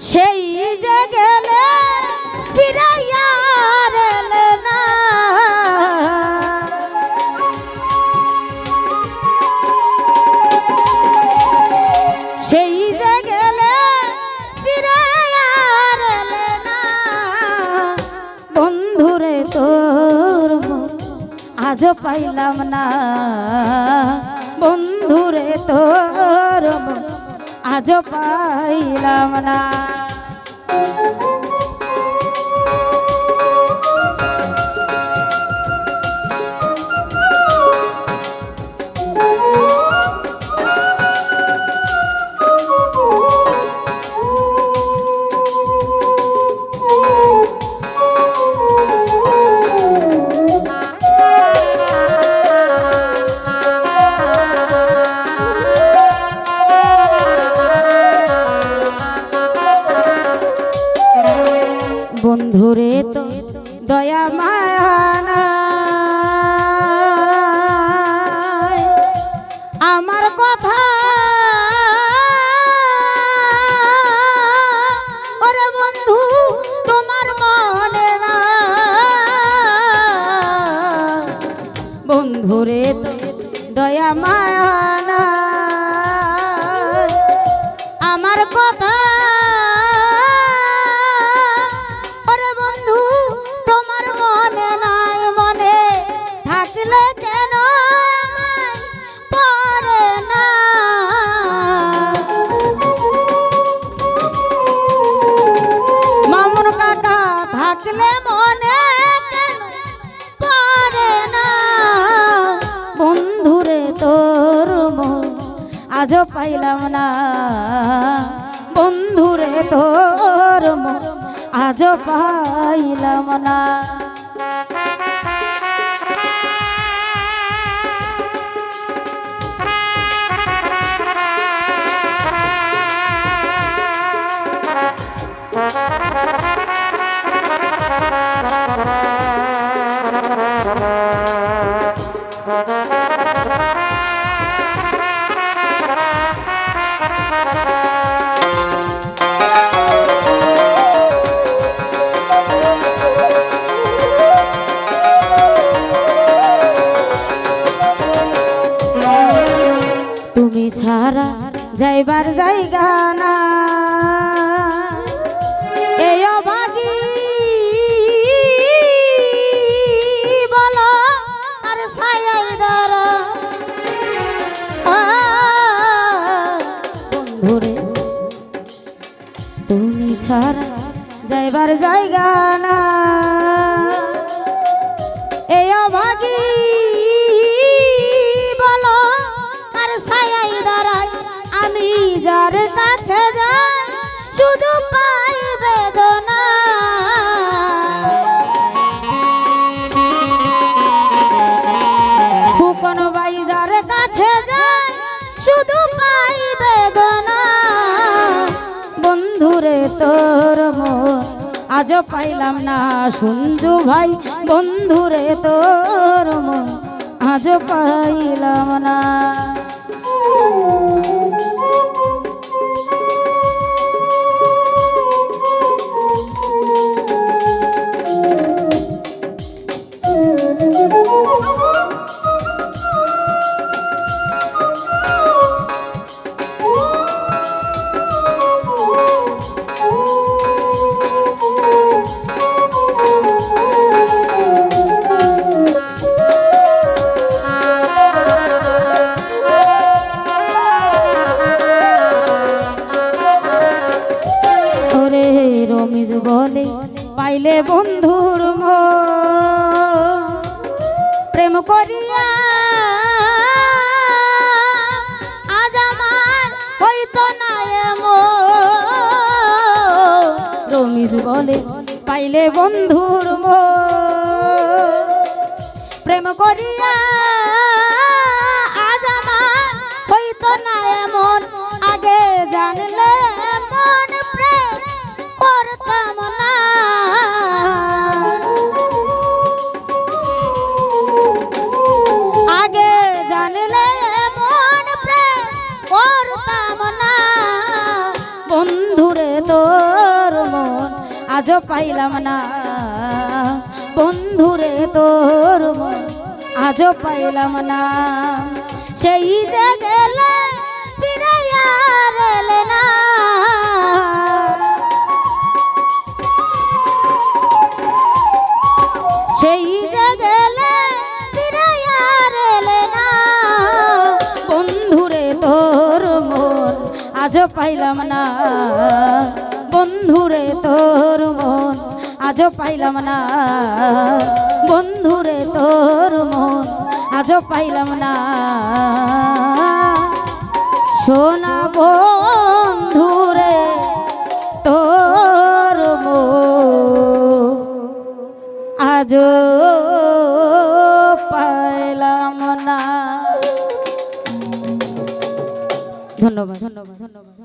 সেই যে গেলে ফিরাইয়া আর না। সেই যে গেলে ফিরাইয়া আর এলে না। বন্ধুরে তোর আজও পাইলাম না। বন্ধুরে তোর আজও পাইলাম না। তো দয়া মায়া আজও পাইলাম না। বন্ধুরে তোর আজও পাইলাম না। যাইবার জায়গা না। দ্বারা যাইবার জায়গা না। এই অভাগী বলো আর ছায়াই দাঁড়াই আমি যার কাছে যাই, শুধু পাই বেদনা। যার কাছে যাই, শুধু পাই বেদনা। বন্ধুরে তোর আজও পাইলাম না শুনজু ভাই। বন্ধুরে তোর মন আজও পাইলাম না। পাইলে বন্ধুর প্রেম করিয়া আজ আমার হইতো না রমিজ বলে, পাইলে বন্ধুর প্রেম করিয়া আজ আমার হইতো না এমন। আগে জানলে মন প্রেম করতাম না। পাইলাম না। বন্ধুরে তোর মন আজও পাইলাম না। সেই যে গেলে ফিরে না। সেই যে গেলে ফিরে না। বন্ধুরে তোর মন পাইলাম না। বন্ধুরে তোর মন, আজও পাইলাম না। বন্ধুরে তোর মন, আজও পাইলাম না। সোনা বন্ধুরে তোর আজও পাইলাম না। ধন্যবাদ ধন্যবাদ ধন্যবাদ।